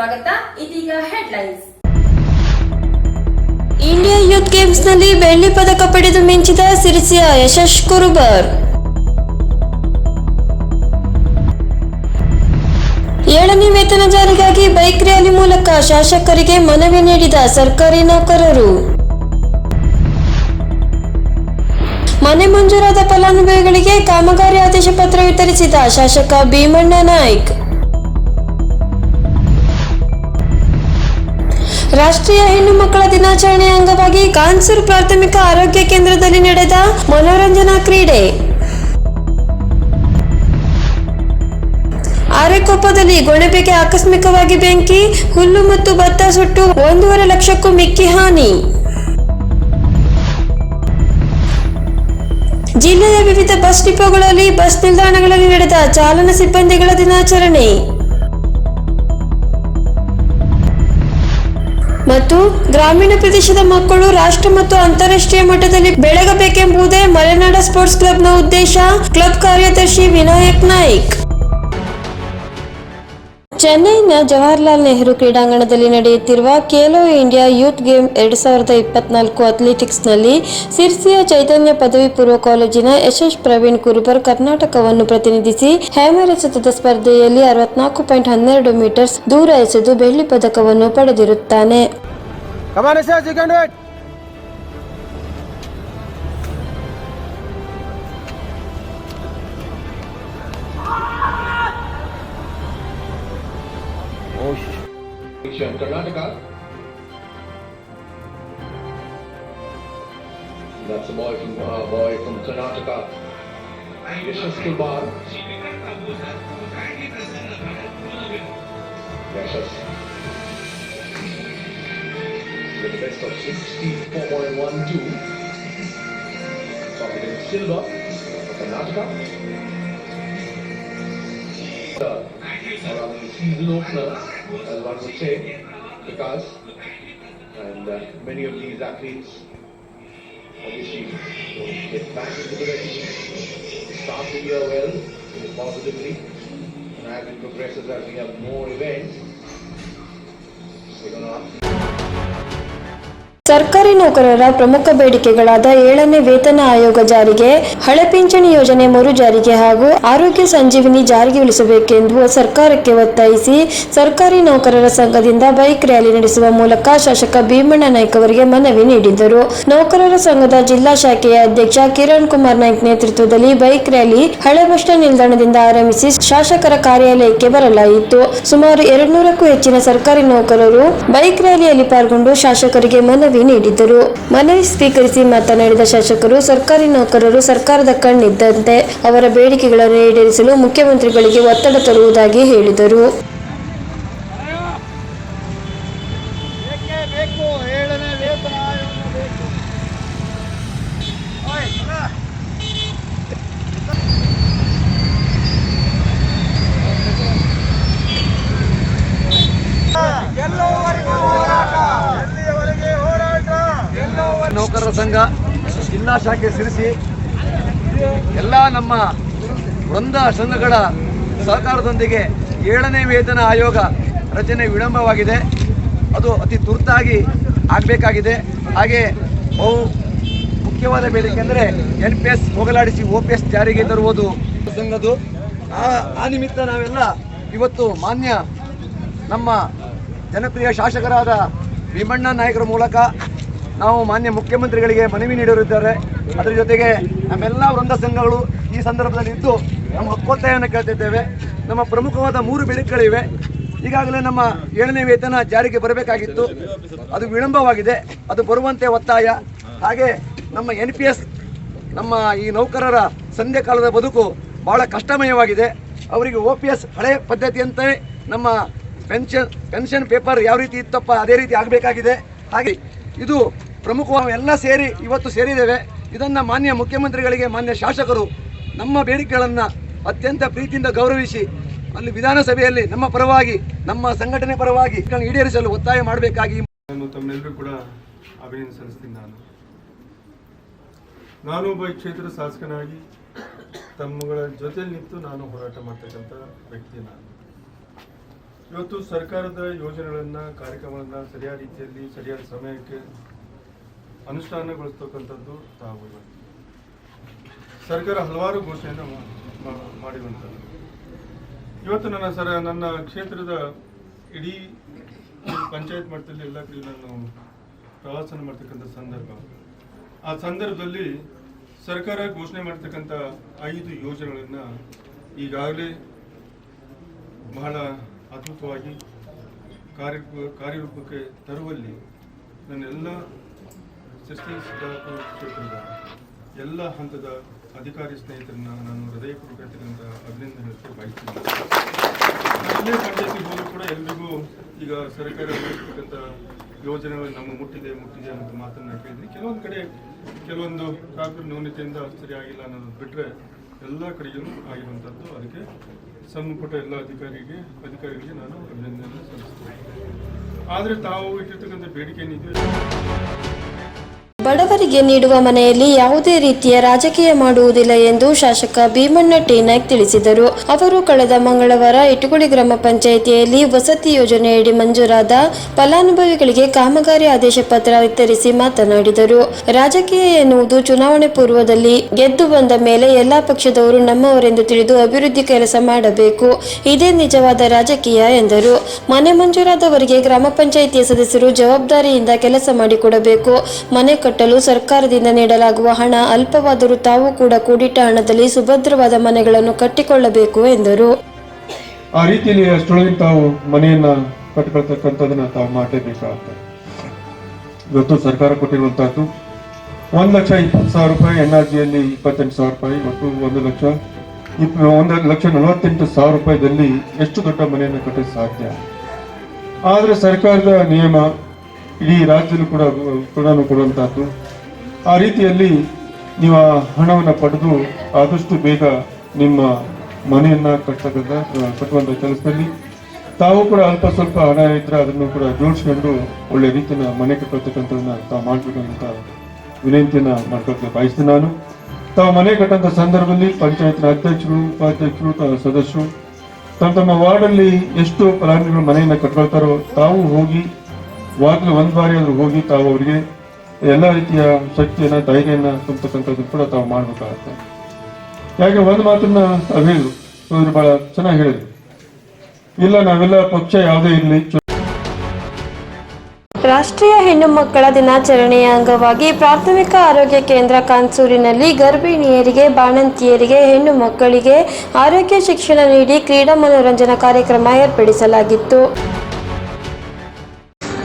ಸ್ವಾಗತ. ಇದೀಗ headlines India youth ಗೇಮ್ಸ್ನಲ್ಲಿ ಬೆಳ್ಳಿ ಪದಕ ಪಡೆದು ಮಿಂಚಿದ ಸಿರಿಸಿಯ ಯಶಸ್ ಕುರುಬರ್. ಏಳನೇ ವೇತನ ಜಾರಿಗಾಗಿ ಬೈಕ್ ರ್ಯಾಲಿ ಮೂಲಕ ಶಾಸಕರಿಗೆ ಮನವಿ ನೀಡಿದ ಸರ್ಕಾರಿ ನೌಕರರು. ಮನೆ ಮಂಜೂರಾದ ಫಲಾನುಭವಿಗಳಿಗೆ ಕಾಮಗಾರಿ ಆದೇಶ ಪತ್ರ ವಿತರಿಸಿದ ಶಾಸಕ ಭೀಮಣ್ಣ ನಾಯ್ಕ್. ರಾಷ್ಟ್ರೀಯ ಹೆಣ್ಣು ಮಕ್ಕಳ ದಿನಾಚರಣೆ ಅಂಗವಾಗಿ ಕಾನ್ಸೂರ್ ಪ್ರಾಥಮಿಕ ಆರೋಗ್ಯ ಕೇಂದ್ರದಲ್ಲಿ ನಡೆದ ಮನೋರಂಜನಾ ಕ್ರೀಡೆ. ಆರೆಕೊಪ್ಪದಲ್ಲಿ ಗೊಣಬೆಗೆ ಆಕಸ್ಮಿಕವಾಗಿ ಬೆಂಕಿ, ಹುಲ್ಲು ಮತ್ತು ಭತ್ತ ಸುಟ್ಟು ಒಂದೂವರೆ ಲಕ್ಷಕ್ಕೂ ಮಿಕ್ಕಿ ಹಾನಿ. ಜಿಲ್ಲೆಯ ವಿವಿಧ ಬಸ್ ಡಿಪೋಗಳಲ್ಲಿ ಬಸ್ ನಿಲ್ದಾಣಗಳಲ್ಲಿ ನಡೆದ ಚಾಲನಾ ಸಿಬ್ಬಂದಿಗಳ ದಿನಾಚರಣೆ. ಮತ್ತು ಗ್ರಾಮೀಣ ಪ್ರದೇಶದ ಮಕ್ಕಳು ರಾಷ್ಟ್ರ ಮತ್ತು ಅಂತಾರಾಷ್ಟ್ರೀಯ ಮಟ್ಟದಲ್ಲಿ ಬೆಳಗಬೇಕೆಂಬುದೇ ಮಲೆನಾಡ ಸ್ಪೋರ್ಟ್ಸ್ ಕ್ಲಬ್ನ ಉದ್ದೇಶ. ಕ್ಲಬ್ ಕಾರ್ಯದರ್ಶಿ ವಿನಾಯಕ್ ನಾಯ್ಕ್. ಚೆನ್ನೈನ ಜವಾಹರ್ಲಾಲ್ ನೆಹರು ಕ್ರೀಡಾಂಗಣದಲ್ಲಿ ನಡೆಯುತ್ತಿರುವ ಖೇಲೋ ಇಂಡಿಯಾ ಯೂತ್ ಗೇಮ್ ಎರಡು ಸಾವಿರದ ಇಪ್ಪತ್ನಾಲ್ಕು ಅಥ್ಲೆಟಿಕ್ಸ್ನಲ್ಲಿ ಸಿರ್ಸಿಯ ಚೈತನ್ಯ ಪದವಿ ಪೂರ್ವ ಕಾಲೇಜಿನ ಯಶಸ್ ಪ್ರವೀಣ್ ಕುರುಬರ್ ಕರ್ನಾಟಕವನ್ನು ಪ್ರತಿನಿಧಿಸಿ ಹ್ಯಾಮರ್ ಎಸೆತದ ಸ್ಪರ್ಧೆಯಲ್ಲಿ ಅರವತ್ನಾಲ್ಕು ಪಾಯಿಂಟ್ ಹನ್ನೆರಡು ಮೀಟರ್ಸ್ ದೂರ ಎಸೆದು ಬೆಳ್ಳಿ ಪದಕವನ್ನು ಪಡೆದಿರುತ್ತಾನೆ. Karnataka. That's a boy from uh, boy from Karnataka. Yashas Kumar. Yashas. With the best of 64.12. Top in silver for Karnataka. Season opener, as one would say, because and uh, many of these athletes obviously get back into the race, start the year well, positively, and as it progresses, as we have more events, we're gonna ಸರ್ಕಾರಿ ನೌಕರರ ಪ್ರಮುಖ ಬೇಡಿಕೆಗಳಾದ ಏಳನೇ ವೇತನ ಆಯೋಗ ಜಾರಿಗೆ, ಹಳೆ ಪಿಂಚಣಿ ಯೋಜನೆ ಮರು ಜಾರಿಗೆ ಹಾಗೂ ಆರೋಗ್ಯ ಸಂಜೀವಿನಿ ಜಾರಿಗೆ ಉಳಿಸಬೇಕೆಂದು ಸರ್ಕಾರಕ್ಕೆ ಒತ್ತಾಯಿಸಿ ಸರ್ಕಾರಿ ನೌಕರರ ಸಂಘದಿಂದ ಬೈಕ್ ರ್ಯಾಲಿ ನಡೆಸುವ ಮೂಲಕ ಶಾಸಕ ಭೀಮಣ್ಣ ನಾಯ್ಕ ಅವರಿಗೆ ಮನವಿ ನೀಡಿದರು ನೌಕರರ ಸಂಘದ ಜಿಲ್ಲಾ ಶಾಖೆಯ ಅಧ್ಯಕ್ಷ ಕಿರಣ್ ಕುಮಾರ್ ನಾಯ್ಕ್ ನೇತೃತ್ವದಲ್ಲಿ ಬೈಕ್ ರ್ಯಾಲಿ ಹಳೆ ಬಸ್ ನಿಲ್ದಾಣದಿಂದ ಆರಂಭಿಸಿ ಶಾಸಕರ ಕಾರ್ಯಾಲಯಕ್ಕೆ ಬರಲಾಯಿತು. ಸುಮಾರು ಎರಡ್ನೂರಕ್ಕೂ ಹೆಚ್ಚಿನ ಸರ್ಕಾರಿ ನೌಕರರು ಬೈಕ್ ರ್ಯಾಲಿಯಲ್ಲಿ ಪಾಲ್ಗೊಂಡು ಶಾಸಕರಿಗೆ ಮನವಿ ನೀಡಿದರು ಮನವಿ ಸ್ವೀಕರಿಸಿ ಮಾತನಾಡಿದ ಶಾಸಕರು, ಸರ್ಕಾರಿ ನೌಕರರು ಸರ್ಕಾರದ ಕಣ್ಣಿದ್ದಂತೆ ಅವರ ಬೇಡಿಕೆಗಳನ್ನು ಈಡೇರಿಸಲು ಮುಖ್ಯಮಂತ್ರಿಗಳಿಗೆ ಒತ್ತಡ ತರುವುದಾಗಿ ಹೇಳಿದರು ಬೇಕೇ ಬೇಕು ಏಳನೇ ವೇತನ ಆಯೋಗ ಬೇಕು ಓಯ್, ಬಾ. ಗೆಲ್ಲುವವರೆಗೂ ಹೋರಾಟ ಎಲ್ಲಿಯವರೆಗೆ ಹೋರಾಟ ಸಂಘ, ಜಿಲ್ಲಾ ಶಾಖೆ ಸಿರಿಸಿ ಎಲ್ಲ ನಮ್ಮ ವೃಂದ ಸಂಘಗಳ ಸಹಕಾರದೊಂದಿಗೆ ಏಳನೇ ವೇತನ ಆಯೋಗ ರಚನೆ ವಿಳಂಬವಾಗಿದೆ. ಅದು ಅತಿ ತುರ್ತಾಗಿ ಆಗಬೇಕಾಗಿದೆ. ಹಾಗೆ ಬಹು ಮುಖ್ಯವಾದ ಬೇಡಿಕೆ ಅಂದರೆ ಎನ್ ಪಿ ಎಸ್ ಹೋಗಲಾಡಿಸಿ ಒ ಪಿ ಎಸ್ ಜಾರಿಗೆ ತರುವುದು. ಸಂಘದ್ದು. ಆ ನಿಮಿತ್ತ ನಾವೆಲ್ಲ ಇವತ್ತು ಮಾನ್ಯ ನಮ್ಮ ಜನಪ್ರಿಯ ಶಾಸಕರಾದ ಭೀಮಣ್ಣ ನಾಯಕರ ಮೂಲಕ ನಾವು ಮಾನ್ಯ ಮುಖ್ಯಮಂತ್ರಿಗಳಿಗೆ ಮನವಿ ನೀಡಿರುತ್ತಾರೆ. ಅದರ ಜೊತೆಗೆ ನಮ್ಮೆಲ್ಲ ವೃಂದ ಸಂಘಗಳು ಈ ಸಂದರ್ಭದಲ್ಲಿ ಇದ್ದು ನಮ್ಮ ಹಕ್ಕೊತ್ತಾಯವನ್ನು ಕೇಳ್ತಿದ್ದೇವೆ. ನಮ್ಮ ಪ್ರಮುಖವಾದ ಮೂರು ಬೇಡಿಕೆಗಳಿವೆ ಈಗಾಗಲೇ ನಮ್ಮ ಏಳನೇ ವೇತನ ಜಾರಿಗೆ ಬರಬೇಕಾಗಿತ್ತು. ಅದು ವಿಳಂಬವಾಗಿದೆ. ಅದು ಬರುವಂತೆ ಒತ್ತಾಯ. ಹಾಗೆ ನಮ್ಮ ಎನ್ ಪಿ ಎಸ್, ನಮ್ಮ ಈ ನೌಕರರ ಸಂಧ್ಯಾ ಕಾಲದ ಬದುಕು ಬಹಳ ಕಷ್ಟಮಯವಾಗಿದೆ. ಅವರಿಗೆ ಒ ಪಿ ಎಸ್ ಹಳೆ ಪದ್ಧತಿಯಂತೆ ನಮ್ಮ ಪೆನ್ಷನ್ ಪೆನ್ಷನ್ ಪೇಪರ್ ಯಾವ ರೀತಿ ಇತ್ತಪ್ಪ ಅದೇ ರೀತಿ ಆಗಬೇಕಾಗಿದೆ. ಹಾಗೆ ಇದು ಪ್ರಮುಖವಾಗಿ ಎಲ್ಲ ಸೇರಿ ಇವತ್ತು ಸೇರಿದ್ದೇವೆ. ಇದನ್ನು ಮಾನ್ಯ ಮುಖ್ಯಮಂತ್ರಿಗಳಿಗೆ, ಮಾನ್ಯ ಶಾಸಕರು ನಮ್ಮ ಬೇಡಿಕೆಗಳನ್ನು ಅತ್ಯಂತ ಪ್ರೀತಿಯಿಂದ ಗೌರವಿಸಿ, ಅಲ್ಲಿ ವಿಧಾನಸಭೆಯಲ್ಲಿ ನಮ್ಮ ಪರವಾಗಿ, ನಮ್ಮ ಸಂಘಟನೆ ಪರವಾಗಿ ಈಡೇರಿಸಲು ಒತ್ತಾಯ ಮಾಡಬೇಕಾಗಿ ತಮ್ಮೆಲ್ಲರೂ ಕೂಡ ಅಭಿನಂದನೆ ಸಲ್ಲಿಸ್ತೀನಿ ನಾನು. ನಾನು ಒಬ್ಬ ಕ್ಷೇತ್ರ ಶಾಸಕನಾಗಿ ತಮ್ಮಗಳ ಜೊತೆಯಲ್ಲಿ ನಿಂತು ನಾನು ಹೋರಾಟ ಮಾಡ್ತಕ್ಕಂಥ ವ್ಯಕ್ತಿ ನಾನು. ಇವತ್ತು ಸರ್ಕಾರದ ಯೋಜನೆಗಳನ್ನು, ಕಾರ್ಯಕ್ರಮಗಳನ್ನು ಸರಿಯಾದ ರೀತಿಯಲ್ಲಿ, ಸರಿಯಾದ ಸಮಯಕ್ಕೆ ಅನುಷ್ಠಾನಗೊಳಿಸ್ತಕ್ಕಂಥದ್ದು ತಾವು ಸರ್ಕಾರ ಹಲವಾರು ಘೋಷಣೆಯನ್ನು ಮಾಡಿರುವಂಥದ್ದು. ಇವತ್ತು ನನ್ನ ಸರ, ನನ್ನ ಕ್ಷೇತ್ರದ ಇಡೀ ಪಂಚಾಯತ್ ಮಟ್ಟದಲ್ಲಿ ಎಲ್ಲ ಕಡೆ ನಾನು ಪ್ರವಾಸನ ಮಾಡ್ತಕ್ಕಂಥ ಸಂದರ್ಭ. ಆ ಸಂದರ್ಭದಲ್ಲಿ ಸರ್ಕಾರ ಘೋಷಣೆ ಮಾಡ್ತಕ್ಕಂಥ ಐದು ಯೋಜನೆಗಳನ್ನು ಈಗಾಗಲೇ ಬಹಳ ಅದ್ಭುತವಾಗಿ ಕಾರ್ಯ, ಕಾರ್ಯರೂಪಕ್ಕೆ ತರುವಲ್ಲಿ ನನ್ನೆಲ್ಲ ಸೃಷ್ಟಿ ಸಿದ್ಧಾರ್ಥ ಕ್ಷೇತ್ರದ ಎಲ್ಲ ಹಂತದ ಅಧಿಕಾರಿ ಸ್ನೇಹಿತರನ್ನ ನಾನು ಹೃದಯಪೂರ್ವಕಂತ ಅಭಿನಂದನೆ ಬಯಸ್ತೀನಿ. ಪಂಚಾಯತಿ ಪಂಚಾಯತಿಗೆ ಕೂಡ ಎಲ್ರಿಗೂ ಈಗ ಸರ್ಕಾರ ನೀಡ್ತಕ್ಕಂಥ ಯೋಜನೆಗಳು ನಮ್ಮ ಮುಟ್ಟಿದೆ ಮುಟ್ಟಿದೆ ಅನ್ನೋದು ಮಾತನ್ನ ಕೇಳಿದ್ವಿ ಕೆಲವೊಂದು ಕಡೆ ಕೆಲವೊಂದು ಕಾಪಿ ನ್ಯೂನತೆಯಿಂದ ಸರಿ ಆಗಿಲ್ಲ ಅನ್ನೋದು ಬಿಟ್ಟರೆ ಎಲ್ಲ ಕಡೆಯೂ ಆಗಿರುವಂಥದ್ದು. ಅದಕ್ಕೆ ಸಂಬಂಧಪಟ್ಟ ಎಲ್ಲ ಅಧಿಕಾರಿಗೆ, ಅಧಿಕಾರಿಗಳಿಗೆ ನಾನು ಅಭಿನಂದನೆ ಸಲ್ಲಿಸ್ತೇನೆ. ಆದರೆ ತಾವು ಇಟ್ಟಿರ್ತಕ್ಕಂಥ ಬೇಡಿಕೆ ಏನಿದೆ? ಬಡವರಿಗೆ ನೀಡುವ ಮನೆಯಲ್ಲಿ ಯಾವುದೇ ರೀತಿಯ ರಾಜಕೀಯ ಮಾಡುವುದಿಲ್ಲ ಎಂದು ಶಾಸಕ ಭೀಮಣ್ಣ ಟೇನಾಯ್ಕ್ ತಿಳಿಸಿದರು. ಅವರು ಕಳೆದ ಮಂಗಳವಾರ ಇಟಗುಳಿ ಗ್ರಾಮ ಪಂಚಾಯಿತಿಯಲ್ಲಿ ವಸತಿ ಯೋಜನೆಯಡಿ ಮಂಜೂರಾದ ಫಲಾನುಭವಿಗಳಿಗೆ ಕಾಮಗಾರಿ ಆದೇಶ ಪತ್ರ ವಿತರಿಸಿ ಮಾತನಾಡಿದರು. ರಾಜಕೀಯ ಎನ್ನುವುದು ಚುನಾವಣೆ ಪೂರ್ವದಲ್ಲಿ ಗೆದ್ದು ಬಂದ ಮೇಲೆ ಎಲ್ಲಾ ಪಕ್ಷದವರು ನಮ್ಮವರೆಂದು ತಿಳಿದು ಅಭಿವೃದ್ಧಿ ಕೆಲಸ ಮಾಡಬೇಕು. ಇದೇ ನಿಜವಾದ ರಾಜಕೀಯ ಎಂದರು. ಮನೆ ಮಂಜೂರಾದವರಿಗೆ ಗ್ರಾಮ ಪಂಚಾಯಿತಿಯ ಸದಸ್ಯರು ಜವಾಬ್ದಾರಿಯಿಂದ ಕೆಲಸ ಮಾಡಿಕೊಡಬೇಕು. ಮನೆ ಕಟ್ಟಲು ಸರ್ಕಾರದಿಂದ ನೀಡಲಾಗುವ ಹಣ ಅಲ್ಪವಾದರೂ ತಾವು ಕೂಡ ಕೂಡಿಟ್ಟ ಹಣದಲ್ಲಿ ಸುಭದ್ರವಾದ ಮನೆಗಳನ್ನು ಕಟ್ಟಿಕೊಳ್ಳಬೇಕು ಎಂದರು. ಆ ರೀತಿಯಲ್ಲಿ ಅಷ್ಟೊಳಗೆ ತಾವು ಮನೆಯನ್ನ ಕಟ್ಟಿಕೊಳ್ತಕ್ಕಂಥದ್ದನ್ನ ತಾವು ಮಾಡಲೇಬೇಕಾಗುತ್ತೆ ಇವತ್ತು ಸರ್ಕಾರ ಕೊಟ್ಟಿರುವಂತಹದ್ದು ಒಂದು ಲಕ್ಷ ಇಪ್ಪತ್ತು ಸಾವಿರ ರೂಪಾಯಿ ಎನ್ ಆರ್ ಜಿಯಲ್ಲಿ ಇಪ್ಪತ್ತೆಂಟು ಸಾವಿರ ರೂಪಾಯಿ ಮತ್ತು ಒಂದು ಲಕ್ಷ ಇಪ್, ಒಂದು ಲಕ್ಷ ನಲವತ್ತೆಂಟು ಸಾವಿರ ರೂಪಾಯಿದಲ್ಲಿ ಎಷ್ಟು ದೊಡ್ಡ ಮನೆಯನ್ನು ಕಟ್ಟಲು ಸಾಧ್ಯ? ಆದರೆ ಸರ್ಕಾರದ ನಿಯಮ ಇಡೀ ರಾಜ್ಯನು ಕೂಡ ಕೂಡ ಕೊಡುವಂತಹದ್ದು ಆ ರೀತಿಯಲ್ಲಿ ನೀವು ಆ ಹಣವನ್ನು ಪಡೆದು ಆದಷ್ಟು ಬೇಗ ನಿಮ್ಮ ಮನೆಯನ್ನ ಕಟ್ಟತಕ್ಕಂಥ ಕಟ್ಟುವಂಥ ಕೆಲಸದಲ್ಲಿ. ತಾವು ಕೂಡ ಅಲ್ಪ ಸ್ವಲ್ಪ ಹಣ ಇದ್ರೆ ಅದನ್ನು ಕೂಡ ಜೋಡಿಸ್ಕೊಂಡು ಒಳ್ಳೆ ರೀತಿಯ ಮನೆ ಕಟ್ಟತಕ್ಕಂಥದನ್ನ ತಾವು ಮಾಡ್ಬೇಕಂತ ವಿನಂತಿಯನ್ನ ಮಾಡ್ಕೊಳ್ತಾ ಬಯಸ್ತೀನಿ ನಾನು. ತಾವು ಮನೆ ಕಟ್ಟಂತ ಸಂದರ್ಭದಲ್ಲಿ ಪಂಚಾಯತ್ನ ಅಧ್ಯಕ್ಷರು, ಉಪಾಧ್ಯಕ್ಷರು ಸದಸ್ಯರು ತಮ್ಮ ತಮ್ಮ ವಾರ್ಡಲ್ಲಿ ಎಷ್ಟು ಫಲಾನುಭವಿಗಳು ಮನೆಯನ್ನ ಕಟ್ಕೊಳ್ತಾರೋ ತಾವು ಹೋಗಿ ವಾರ್ಡ್ಗೆ ಒಂದ್ ಬಾರಿ ಆದ್ರೂ ಹೋಗಿ ತಾವು ಅವರಿಗೆ ಎಲ್ಲ ರೀತಿಯ ಶಕ್ತಿಯನ್ನ, ಧೈರ್ಯನ ತುಂಬತಕ್ಕಂಥದ್ದು ಕೂಡ ತಾವು ಮಾಡ್ಬೇಕಾಗತ್ತೆ. ಯಾಕೆ ಒಂದು ಮಾತನ್ನ ತಾವು ಹೇಳಿದ್ರು. ಇವರು ಬಹಳ ಚೆನ್ನಾಗಿ ಹೇಳಿದ್ರು. ಇಲ್ಲ, ನಾವೆಲ್ಲ ಪಕ್ಷ ಯಾವುದೇ ಇರಲಿ ರಾಷ್ಟ್ರೀಯ ಹೆಣ್ಣು ಮಕ್ಕಳ ದಿನಾಚರಣೆಯ ಅಂಗವಾಗಿ ಪ್ರಾಥಮಿಕ ಆರೋಗ್ಯ ಕೇಂದ್ರ ಕಾನ್ಸೂರಿನಲ್ಲಿ ಗರ್ಭಿಣಿಯರಿಗೆ ಬಾಣಂತಿಯರಿಗೆ ಹೆಣ್ಣು ಮಕ್ಕಳಿಗೆ ಆರೋಗ್ಯ ಶಿಕ್ಷಣ ನೀಡಿ ಕ್ರೀಡಾ ಮನೋರಂಜನಾ ಕಾರ್ಯಕ್ರಮ ಏರ್ಪಡಿಸಲಾಗಿತ್ತು.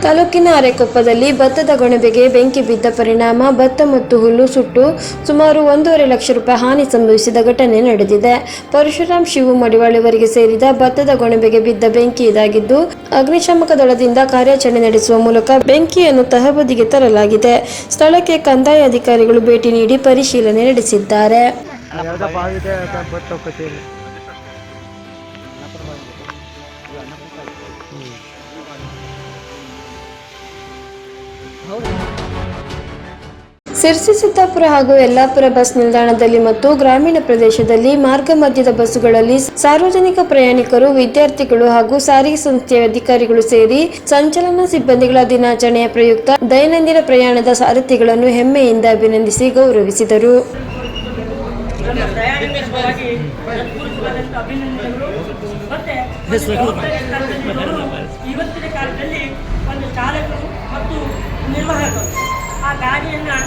ತಾಲೂಕಿನ ಅರೆಕೊಪ್ಪದಲ್ಲಿ ಭತ್ತದ ಗೊಣಬೆಗೆ ಬೆಂಕಿ ಬಿದ್ದ ಪರಿಣಾಮ, ಭತ್ತ ಮತ್ತು ಹುಲ್ಲು ಸುಟ್ಟು ಸುಮಾರು ಒಂದೂವರೆ ಲಕ್ಷ ರೂಪಾಯಿ ಹಾನಿ ಸಂಭವಿಸಿದ ಘಟನೆ ನಡೆದಿದೆ. ಪರಶುರಾಮ್ ಶಿವು ಮಡಿವಾಳಿವರಿಗೆ ಸೇರಿದ ಭತ್ತದ ಗೊಣಬೆಗೆ ಬಿದ್ದ ಬೆಂಕಿ ಇದಾಗಿದ್ದು ಅಗ್ನಿಶಾಮಕ ದಳದಿಂದ ಕಾರ್ಯಾಚರಣೆ ನಡೆಸುವ ಮೂಲಕ ಬೆಂಕಿಯನ್ನು ತಹಬದಿಗೆ ತರಲಾಗಿದೆ. ಸ್ಥಳಕ್ಕೆ ಕಂದಾಯ ಅಧಿಕಾರಿಗಳು ಭೇಟಿ ನೀಡಿ ಪರಿಶೀಲನೆ ನಡೆಸಿದ್ದಾರೆ. ಸಿರ್ಸಿ, ಸಿದ್ದಾಪುರ ಹಾಗೂ ಯಲ್ಲಾಪುರ ಬಸ್ ನಿಲ್ದಾಣದಲ್ಲಿ ಮತ್ತು ಗ್ರಾಮೀಣ ಪ್ರದೇಶದಲ್ಲಿ ಮಾರ್ಗ ಮಧ್ಯದ ಬಸ್ಸುಗಳಲ್ಲಿ ಸಾರ್ವಜನಿಕ ಪ್ರಯಾಣಿಕರು, ವಿದ್ಯಾರ್ಥಿಗಳು ಹಾಗೂ ಸಾರಿಗೆ ಸಂಸ್ಥೆಯ ಅಧಿಕಾರಿಗಳು ಸೇರಿ ಸಂಚಲನ ಸಿಬ್ಬಂದಿಗಳ ದಿನಾಚರಣೆಯ ಪ್ರಯುಕ್ತ ದೈನಂದಿನ ಪ್ರಯಾಣದ ಸಾರಥಿಗಳನ್ನು ಹೆಮ್ಮೆಯಿಂದ ಅಭಿನಂದಿಸಿ ಗೌರವಿಸಿದರು. ಇವತ್ತಿನ ಕಾಲದಲ್ಲಿ ಒಂದು ಚಾಲಕರು ಮತ್ತು ನಿರ್ವಾಹಕರು ಆ ಗಾಡಿಯನ್ನು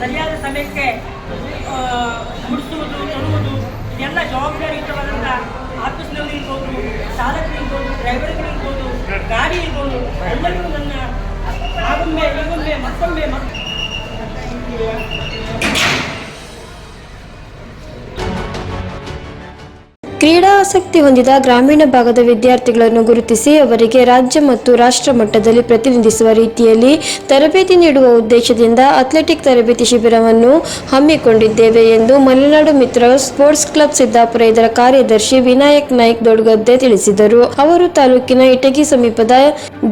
ಸರಿಯಾದ ಸಮಯಕ್ಕೆ ಮುಡಿಸುವುದು ತರುವುದು ಇದೆಲ್ಲ ಜವಾಬ್ದಾರಿಯುತವಾದಂಥ ಆಫೀಸ್ನಲ್ಲಿ ಇರ್ಬೋದು ಚಾಲಕರಿರ್ಬೋದು ಡ್ರೈವರ್ಗಳಿರ್ಬೋದು ಗಾಡಿ ಇರ್ಬೋದು, ಎಲ್ಲರಿಗೂ ನನ್ನ ಆಗೊಮ್ಮೆ ಈಗೊಮ್ಮೆ ಮತ್ತೊಮ್ಮೆ ಮತ್ತೆ ಕ್ರೀಡಾ ಆಸಕ್ತಿ ಹೊಂದಿದ ಗ್ರಾಮೀಣ ಭಾಗದ ವಿದ್ಯಾರ್ಥಿಗಳನ್ನು ಗುರುತಿಸಿ ಅವರಿಗೆ ರಾಜ್ಯ ಮತ್ತು ರಾಷ್ಟ್ರ ಮಟ್ಟದಲ್ಲಿ ಪ್ರತಿನಿಧಿಸುವ ರೀತಿಯಲ್ಲಿ ತರಬೇತಿ ನೀಡುವ ಉದ್ದೇಶದಿಂದ ಅಥ್ಲೆಟಿಕ್ ತರಬೇತಿ ಶಿಬಿರವನ್ನು ಹಮ್ಮಿಕೊಂಡಿದ್ದೇವೆ ಎಂದು ಮಲೆನಾಡು ಮಿತ್ರ ಸ್ಪೋರ್ಟ್ಸ್ ಕ್ಲಬ್ ಸಿದ್ದಾಪುರ ಇದರ ಕಾರ್ಯದರ್ಶಿ ವಿನಾಯಕ್ ನಾಯ್ಕ್ ದೊಡ್ಗದ್ದೆ ತಿಳಿಸಿದರು. ಅವರು ತಾಲೂಕಿನ ಇಟಗಿ ಸಮೀಪದ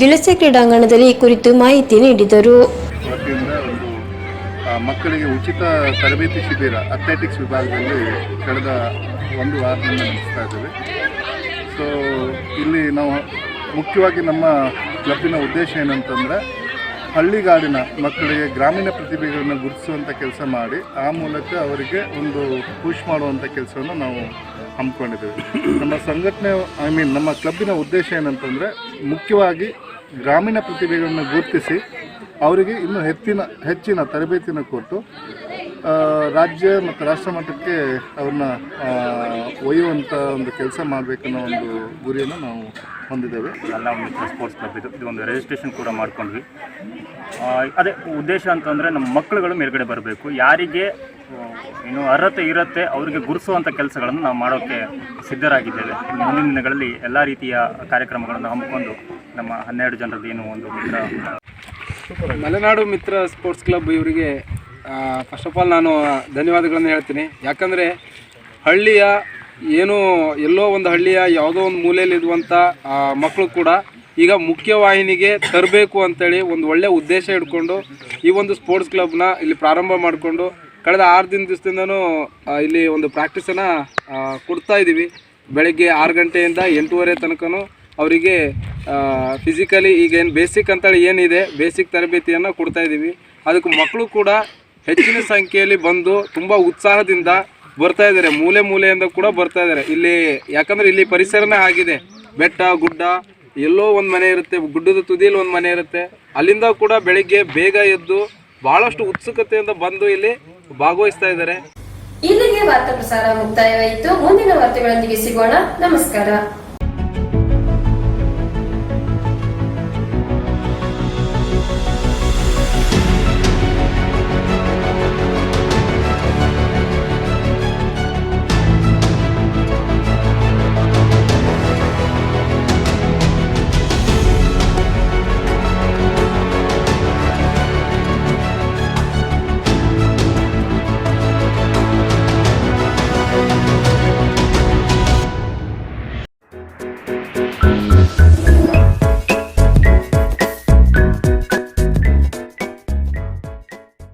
ಗಿಳಸೆ ಕ್ರೀಡಾಂಗಣದಲ್ಲಿ ಈ ಕುರಿತು ಮಾಹಿತಿ ನೀಡಿದರು. ಮಕ್ಕಳಿಗೆ ಉಚಿತ ತರಬೇತಿ ಶಿಬಿರ ಅಥ್ಲೆಟಿಕ್ಸ್ ವಿಭಾಗದಲ್ಲಿ ಕಳೆದ ಒಂದು ವಾರದಿಂದ ನಡೆಸ್ತಾ ಇದ್ದೇವೆ. ಸೊ ಇಲ್ಲಿ ನಾವು ಮುಖ್ಯವಾಗಿ ನಮ್ಮ ಕ್ಲಬ್ಬಿನ ಉದ್ದೇಶ ಏನಂತಂದರೆ ಹಳ್ಳಿಗಾಡಿನ ಮಕ್ಕಳಿಗೆ ಗ್ರಾಮೀಣ ಪ್ರತಿಭೆಗಳನ್ನು ಗುರುತಿಸುವಂಥ ಕೆಲಸ ಮಾಡಿ, ಆ ಮೂಲಕ ಅವರಿಗೆ ಒಂದು ಪುಷ್ ಮಾಡುವಂಥ ಕೆಲಸವನ್ನು ನಾವು ಹಮ್ಮಿಕೊಂಡಿದ್ದೇವೆ. ನಮ್ಮ ಸಂಘಟನೆ ಐ ಮೀನ್ ನಮ್ಮ ಕ್ಲಬ್ಬಿನ ಉದ್ದೇಶ ಏನಂತಂದರೆ ಮುಖ್ಯವಾಗಿ ಗ್ರಾಮೀಣ ಪ್ರತಿಭೆಗಳನ್ನು ಗುರುತಿಸಿ ಅವರಿಗೆ ಇನ್ನೂ ಹೆಚ್ಚಿನ ಹೆಚ್ಚಿನ ತರಬೇತಿನ ಕೊಟ್ಟು ರಾಜ್ಯ ಮತ್ತು ರಾಷ್ಟ್ರ ಮಟ್ಟಕ್ಕೆ ಅವ್ರನ್ನ ಒಯ್ಯುವಂಥ ಒಂದು ಕೆಲಸ ಮಾಡಬೇಕನ್ನೋ ಒಂದು ಗುರಿಯನ್ನು ನಾವು ಹೊಂದಿದ್ದೇವೆ. ಎಲ್ಲ ಮಿತ್ರ ಸ್ಪೋರ್ಟ್ಸ್ ಕ್ಲಬ್ ಇದು. ಒಂದು ರಿಜಿಸ್ಟ್ರೇಷನ್ ಕೂಡ ಮಾಡ್ಕೊಂಡ್ವಿ. ಅದೇ ಉದ್ದೇಶ ಅಂತಂದರೆ ನಮ್ಮ ಮಕ್ಕಳುಗಳು ಮೇಲ್ಗಡೆ ಬರಬೇಕು. ಯಾರಿಗೆ ಏನು ಅರ್ಹತೆ ಇರುತ್ತೆ ಅವರಿಗೆ ಗುರುಸುವಂಥ ಕೆಲಸಗಳನ್ನು ನಾವು ಮಾಡೋಕ್ಕೆ ಸಿದ್ಧರಾಗಿದ್ದೇವೆ. ಮುಂದಿನ ದಿನಗಳಲ್ಲಿ ಎಲ್ಲ ರೀತಿಯ ಕಾರ್ಯಕ್ರಮಗಳನ್ನು ಹಮ್ಮಿಕೊಂಡು ನಮ್ಮ ಹನ್ನೆರಡು ಜನರದ್ದು ಏನು ಒಂದು ಮಿತ್ರ ಮಲೆನಾಡು ಮಿತ್ರ ಸ್ಪೋರ್ಟ್ಸ್ ಕ್ಲಬ್ ಇವರಿಗೆ ಫಸ್ಟ್ ಆಫ್ ಆಲ್ ನಾನು ಧನ್ಯವಾದಗಳನ್ನು ಹೇಳ್ತೀನಿ. ಯಾಕಂದರೆ ಹಳ್ಳಿಯ ಏನು ಎಲ್ಲೋ ಒಂದು ಹಳ್ಳಿಯ ಯಾವುದೋ ಒಂದು ಮೂಲೆಯಲ್ಲಿರುವಂಥ ಮಕ್ಕಳು ಕೂಡ ಈಗ ಮುಖ್ಯವಾಹಿನಿಗೆ ತರಬೇಕು ಅಂತೇಳಿ ಒಂದು ಒಳ್ಳೆಯ ಉದ್ದೇಶ ಇಟ್ಕೊಂಡು ಈ ಒಂದು ಸ್ಪೋರ್ಟ್ಸ್ ಕ್ಲಬ್ನ ಇಲ್ಲಿ ಪ್ರಾರಂಭ ಮಾಡಿಕೊಂಡು ಕಳೆದ ಆರು ದಿನ ದಿವಸದಿಂದನೂ ಇಲ್ಲಿ ಒಂದು ಪ್ರಾಕ್ಟೀಸನ್ನು ಕೊಡ್ತಾ ಇದ್ದೀವಿ ಬೆಳಗ್ಗೆ ಆರು ಗಂಟೆಯಿಂದ ಎಂಟೂವರೆ ತನಕನೂ ಅವರಿಗೆ ಫಿಸಿಕಲಿ ಈಗೇನು ಬೇಸಿಕ್ ಅಂತೇಳಿ ಏನಿದೆ ಬೇಸಿಕ್ ತರಬೇತಿಯನ್ನು ಕೊಡ್ತಾ ಇದ್ದೀವಿ ಅದಕ್ಕೆ ಮಕ್ಕಳು ಕೂಡ ಹೆಚ್ಚಿನ ಸಂಖ್ಯೆಯಲ್ಲಿ ಬಂದು ತುಂಬ ಉತ್ಸಾಹದಿಂದ ಬರ್ತಾ ಇದ್ದಾರೆ. ಮೂಲೆ ಮೂಲೆಯಿಂದ ಕೂಡ ಬರ್ತಾ ಇದ್ದಾರೆ. ಇಲ್ಲಿ, ಯಾಕಂದರೆ ಇಲ್ಲಿ ಪರಿಸರನೇ ಆಗಿದೆ. ಬೆಟ್ಟ, ಗುಡ್ಡ, ಎಲ್ಲೋ ಒಂದು ಮನೆ ಇರುತ್ತೆ. ಗುಡ್ಡದ ತುದಿಯಲ್ಲಿ ಒಂದು ಮನೆ ಇರುತ್ತೆ. ಅಲ್ಲಿಂದ ಕೂಡ ಬೆಳಿಗ್ಗೆ ಬೇಗ ಎದ್ದು ಬಹಳಷ್ಟು ಉತ್ಸುಕತೆಯಿಂದ ಬಂದು ಇಲ್ಲಿ ಭಾಗವಹಿಸ್ತಾ ಇದ್ದಾರೆ. ಇಲ್ಲಿಗೆ ವಾರ್ತಾ ಪ್ರಸಾರ ಮುಕ್ತಾಯವಾಯಿತು. ಮುಂದಿನ ವಾರ್ತೆಗಳೊಂದಿಗೆ ಸಿಗೋಣ. ನಮಸ್ಕಾರ.